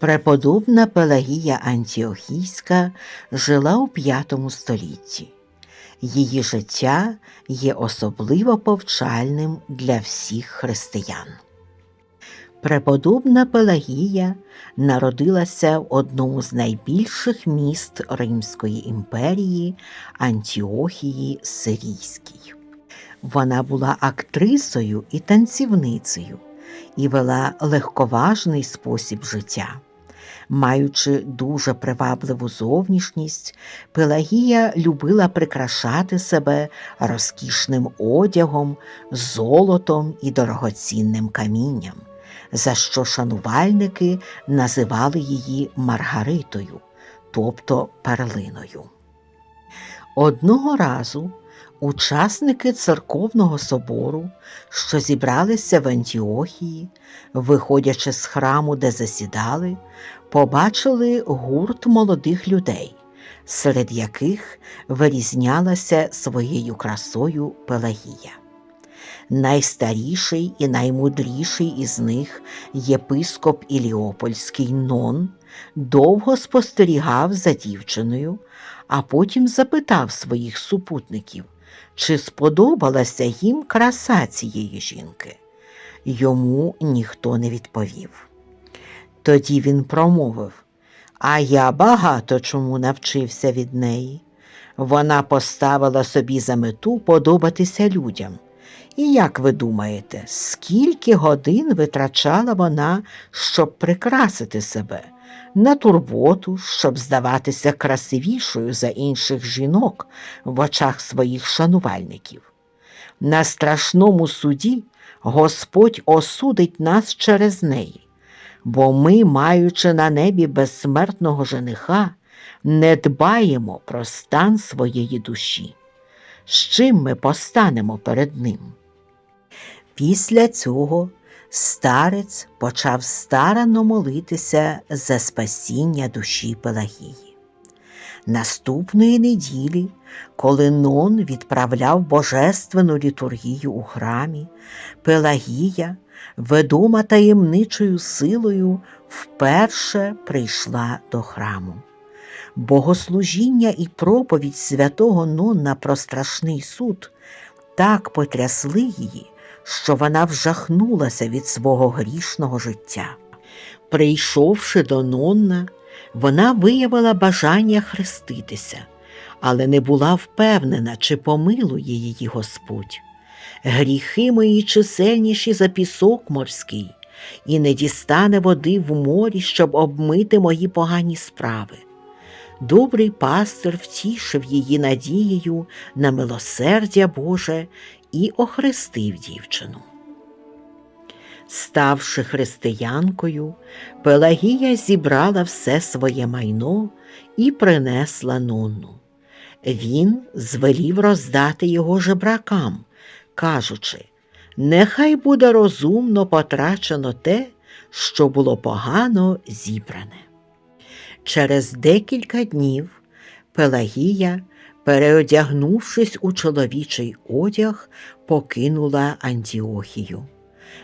Преподобна Пелагія Антіохійська жила у V столітті. Її життя є особливо повчальним для всіх християн. Преподобна Пелагія народилася в одному з найбільших міст Римської імперії Антіохії Сирійській. Вона була актрисою і танцівницею і вела легковажний спосіб життя. Маючи дуже привабливу зовнішність, Пелагія любила прикрашати себе розкішним одягом, золотом і дорогоцінним камінням, за що шанувальники називали її Маргаритою, тобто перлиною. Одного разу учасники церковного собору, що зібралися в Антіохії, виходячи з храму, де засідали, побачили гурт молодих людей, серед яких вирізнялася своєю красою Пелагія. Найстаріший і наймудріший із них єпископ Іліопольський Нон довго спостерігав за дівчиною, а потім запитав своїх супутників, чи сподобалася їм краса цієї жінки. Йому ніхто не відповів. Тоді він промовив А я багато чому навчився від неї. Вона поставила собі за мету подобатися людям. І як ви думаєте, скільки годин витрачала вона, щоб прикрасити себе, на турботу, щоб здаватися красивішою за інших жінок в очах своїх шанувальників? На страшному суді Господь осудить нас через неї, бо ми, маючи на небі безсмертного жениха, не дбаємо про стан своєї душі. З чим ми постанемо перед ним? Після цього старець почав старанно молитися за спасіння душі Пелагії. Наступної неділі, коли Нон відправляв божественну літургію у храмі, Пелагія, ведома таємничою силою, вперше прийшла до храму. Богослужіння і проповідь святого Нонна про страшний суд так потрясли її, що вона вжахнулася від свого грішного життя. Прийшовши до Нонна, вона виявила бажання хреститися, але не була впевнена, чи помилує її Господь. Гріхи мої чисельніші за пісок морський, і не дістане води в морі, щоб обмити мої погані справи. Добрий пастир втішив її надією на милосердя Боже і охрестив дівчину. Ставши християнкою, Пелагія зібрала все своє майно і принесла Нонну. Він звелів роздати його жебракам, кажучи, нехай буде розумно потрачено те, що було погано зібране. Через декілька днів Пелагія, переодягнувшись у чоловічий одяг, покинула Антіохію.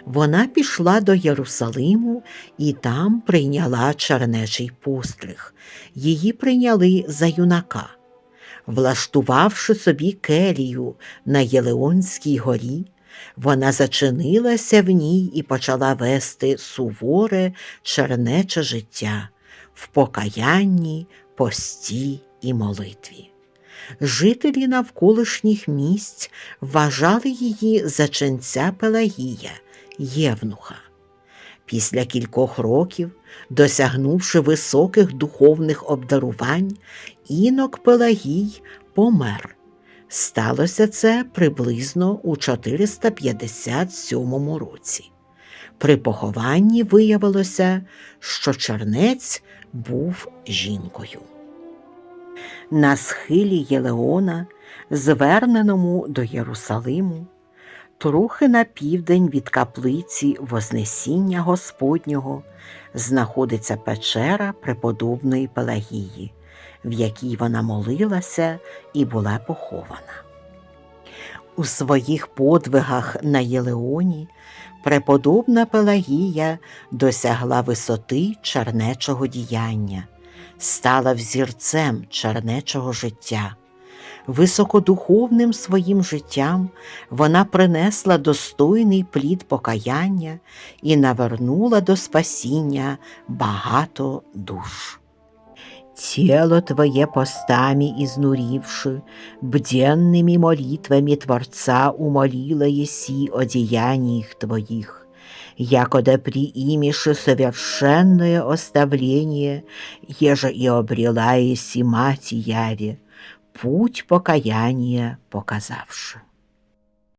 Вона пішла до Єрусалиму і там прийняла чернечий постриг. Її прийняли за юнака. Влаштувавши собі келію на Єлеонській горі, вона зачинилася в ній і почала вести суворе чернече життя в покаянні, пості і молитві. Жителі навколишніх місць вважали її за ченця Пелагія, Євнуха. Після кількох років, досягнувши високих духовних обдарувань, інок Пелагій помер. Сталося це приблизно у 457 році. При похованні виявилося, що чернець був жінкою. На схилі Єлеона, зверненому до Єрусалиму, трохи на південь від каплиці Вознесіння Господнього, знаходиться печера преподобної Пелагії, в якій вона молилася і була похована. У своїх подвигах на Єлеоні преподобна Пелагія досягла висоти чернечого діяння, стала взірцем чернечого життя. Високодуховним своїм життям вона принесла достойний плід покаяння і навернула до спасіння багато душ. Тело Твое постами изнуривши, бденными молитвами Творца умолила еси о деяниях Твоих, якода приимишь совершенное оставление, еже и обрела еси мать Яве, путь покаяния показавши.